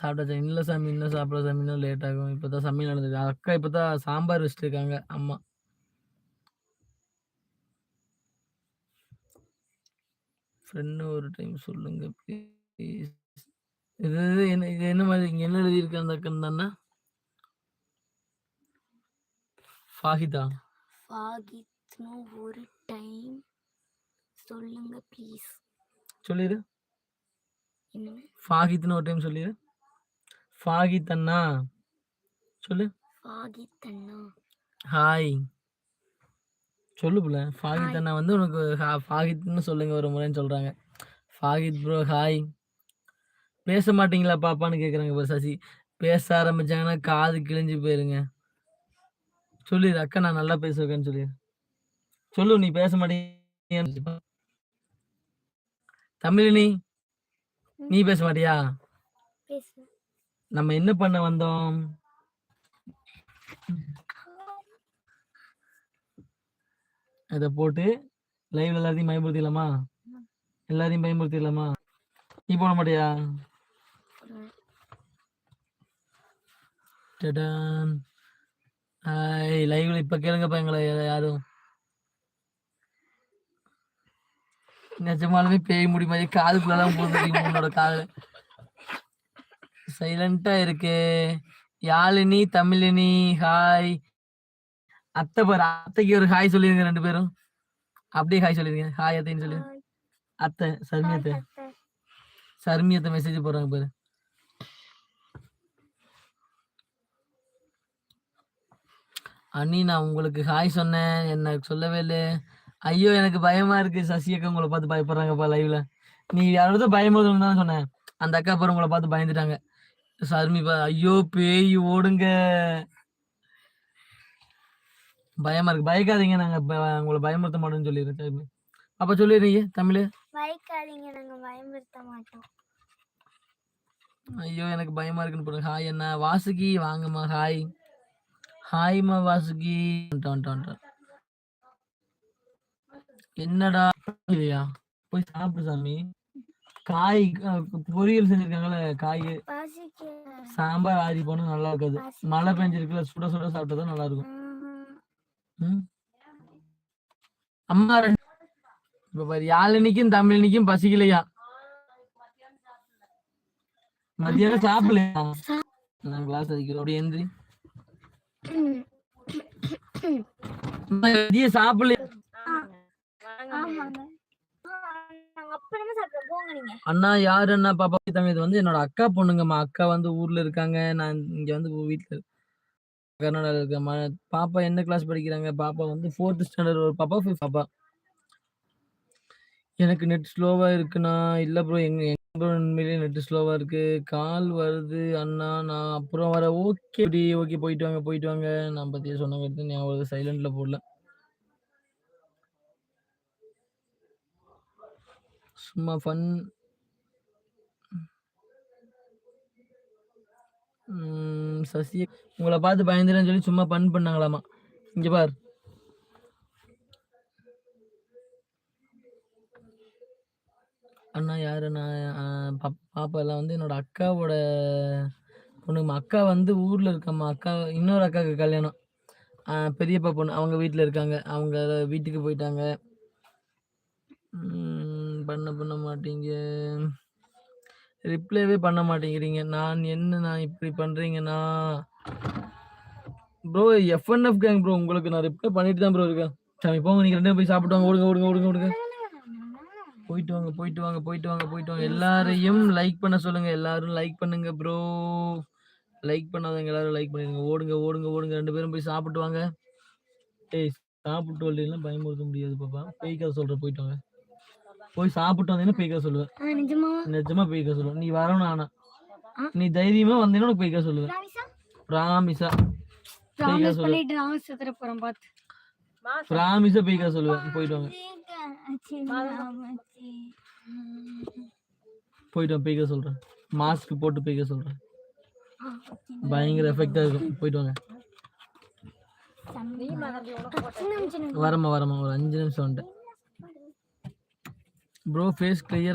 சாப்பிட்டாச்சா? இல்லை சாமி இன்னும் சாப்பிட சாமி இன்னும் லேட் ஆகும். இப்போ தான் சமையல் நடந்தது அக்கா இப்போ தான் சாம்பார் வச்சுட்டு இருக்காங்க அம்மா. ஃப்ரெண்டு ஒரு டைம் சொல்லுங்க ப்ளீஸ் இது இது என்ன இது என்ன மாதிரி இங்கே என்ன எழுதியிருக்கு அந்த அக்கன் தானே ஃபாகிதா. ஃபாகித்னு ஒரு டைம் சொல்லுங்க ப்ளீஸ் சொல்லிடு ஃபாகித்னு ஒரு டைம் சொல்லிடு ஃபாகித் அண்ணா சொல்லு. ஃபாகித் அண்ணா ஹாய். சொல்லு புள்ள. ஃபாகித் அண்ணா வந்து உனக்கு ஃபாகித்னு சொல்லுங்க ஒரு முறைன்னு சொல்றாங்க. Fahid bro hi. பேச மாட்டீங்களா பாப்பான்னு கேக்குறாங்க பாரு சசி. பேச ஆரம்பிச்சாங்கன்னா காது கிழிஞ்சு போயிருங்க. சொல்லிடு அக்கா நான் நல்லா பேசுவேன்னு சொல்லிடு சொல்லு நீ பேச மாட்டீங்க. தமிழினி நீ பேச மாட்டியா நம்ம என்ன பண்ண வந்தோம்? இதை போட்டு லைவ்ல எல்லாத்தையும் பயன்படுத்திடலாமா? எல்லாரையும் பயன்படுத்திடலாமா? நீ போட மாட்டியா. ஹாய் லைவ்ல இப்ப கேளுங்கப்பா எங்களை யாரும். நிஜமாலுமே பேய் முடி மாதிரி காதுக்குள்ளதான் போகுது உன்னோட காது? சைலண்டா இருக்கு. யாழினி தமிழினி ஹாய் அத்தை பாரு அத்தைக்கு ஒரு ஹாய் சொல்லிருங்க ரெண்டு பேரும். அப்படியே ஹாய் சொல்லிருங்க. ஹாய் அத்தைன்னு சொல்லி. அத்தை சர்மியத்தை சர்மியத்தை மெசேஜ் போடுறாங்க பாரு. அண்ணி நான் உங்களுக்கு ஹாய் சொன்னேன். என்ன சொல்லவே இல்லை. ஐயோ எனக்கு பயமா இருக்கு. சசியக்கா உங்களை பார்த்து பயப்படுறாங்கப்பா லைவ்ல நீ யாராவது பயமுறுத்தணும் தான் சொன்னேன். அந்த அக்கா பாரு உங்களை பார்த்து பயந்துட்டாங்க. சர்மி ஐயோ பேய் ஓடுங்க. பயமா இருக்கு. பயக்காதீங்க நாங்க உங்களை பயமுறுத்த மாட்டோம்னு சொல்லிடுறேன் சர்மி. அப்ப சொல்லிடுறீங்க தமிழ்? பயக்காதீங்க நாங்க பயமுறுத்த மாட்டோம். ஐயோ எனக்கு பயமா இருக்குன்னு போடுங்க. ஹாய் என்ன வாசுகி வாங்கம்மா. ஹாய் ஹாய்மா வாசுகி. வந்துட்டேன், வந்துட்டேன். என்னடா இல்லையா? போய் சாப்பிடு சாமி. காய் பொரியல் செஞ்சிருக்காங்கல்ல காய். சாம்பார் ஆதி போனா நல்லா இருக்காது. மழை பெஞ்சிருக்குல சுட சுட சாப்பிட்டா நல்லா இருக்கும். அம்மா ரெண்டு- இப்ப பாரு யாழினிக்கும் தமிழினிக்கும் பசிக்கலையா? மத்தியானம் சாப்பிடலையா? நான் கிளாஸ் அடிக்கிறோம் அப்படியே எந்திரி. மதியம் சாப்பிடலையா? அண்ணா யாரு அண்ணா பாப்பா? தம்பி இது வந்து என்னோட அக்கா பொண்ணுங்கம்மா. அக்கா வந்து ஊர்ல இருக்காங்க. நான் இங்க வந்து வீட்டுல கர்நாடகால இருக்கேன் பாப்பா என்ன கிளாஸ் படிக்கிறாங்க? பாப்பா வந்து ஃபோர்த் ஸ்டாண்டர்ட் ஒரு பாப்பா ஃபிஃப்த் பாப்பா. எனக்கு நெட் ஸ்லோவா இருக்குண்ணா. இல்ல ப்ரோ எங்க எங்க bro உண்மையிலேயே நெட் ஸ்லோவா இருக்கு. கால் வருது அண்ணா. நான் அப்புறம் வர ஓகே ஓகே போயிட்டு வாங்க போயிட்டு வாங்க. நான் பத்தியே சொன்ன ஞாபகம் சைலண்ட்ல போடல. சும்மா ஃபன் சசி உங்களை பார்த்து பயந்துறேன்னு சொல்லி சும்மா ஃபன் பண்ணாங்களாமா? இங்க பார். அண்ணா யாரு? நான் பாப்பா எல்லாம் வந்து என்னோட அக்காவோட பொண்ணுமா அக்கா வந்து ஊர்ல இருக்காம்மா. அக்கா இன்னொரு அக்காவுக்கு கல்யாணம். பெரியப்பா பொண்ணு அவங்க வீட்டில் இருக்காங்க. அவங்க வீட்டுக்கு போயிட்டாங்க. பண்ண பண்ண மாட்டீங்க. ரிப்ளைவே பண்ண மாட்டேங்கிறீங்க. நான் என்ன நான் இப்படி பண்றீங்கன்னா? ப்ரோ எஃப்என்எஃப் கேங் ப்ரோ உங்களுக்கு நான் ரிப்ளை பண்ணிட்டு தான் ப்ரோ இருக்கேன். சாமி போங்க. நீங்க ரெண்டு போய் சாப்பிட்டு வாங்க. ஓடுங்க ஓடுங்க ஓடுங்க ஓடுங்க. போயிட்டு வாங்க போயிட்டு வாங்க போயிட்டு வாங்க போயிட்டு வாங்க. எல்லாரையும் லைக் பண்ண சொல்லுங்க. எல்லாரும் லைக் பண்ணுங்க ப்ரோ லைக் பண்ணாதவங்க எல்லாரும் லைக் பண்ணிடுங்க. ஓடுங்க ஓடுங்க ஓடுங்க. ரெண்டு பேரும் போய் சாப்பிட்டு வாங்க. ஏய் சாப்பிட்டு வரலாம் பயமுறுத்த முடியாது பாப்பா. பேய்க்காத சொல்கிற சொல்ற போயிட்டு வாங்க. போய் சாப்பிட்டு வந்தீங்கன்னா பேய் கதை சொல்லுவேன். நிஜமா? நிஜமா பேய் கதை சொல்லுவேன். நீ வரணும் ஆனா. நீ தைரியமா வந்தீங்கன்னா உனக்கு பேய் கதை சொல்லுவேன். ராமிசா? பிராமிசா ப்ராமிஸ் சொல்லுவேன். பண்ணிட்டு ராமிஸ் சுத்துற போறோம் பாத்து. பிராமிசா பேய் கதை சொல்லுவேன். போயிட்டு வாங்க. போயிட்டு வாங்க பேய் கதை சொல்றேன். மாஸ்க் போட்டு பேய் கதை சொல்றேன். பயங்கர எஃபெக்டா இருக்கும். போயிட்டு வாங்க. வரமா வரமா ஒரு அஞ்சு நிமிஷம் வந்துட்டேன். Bro, face clear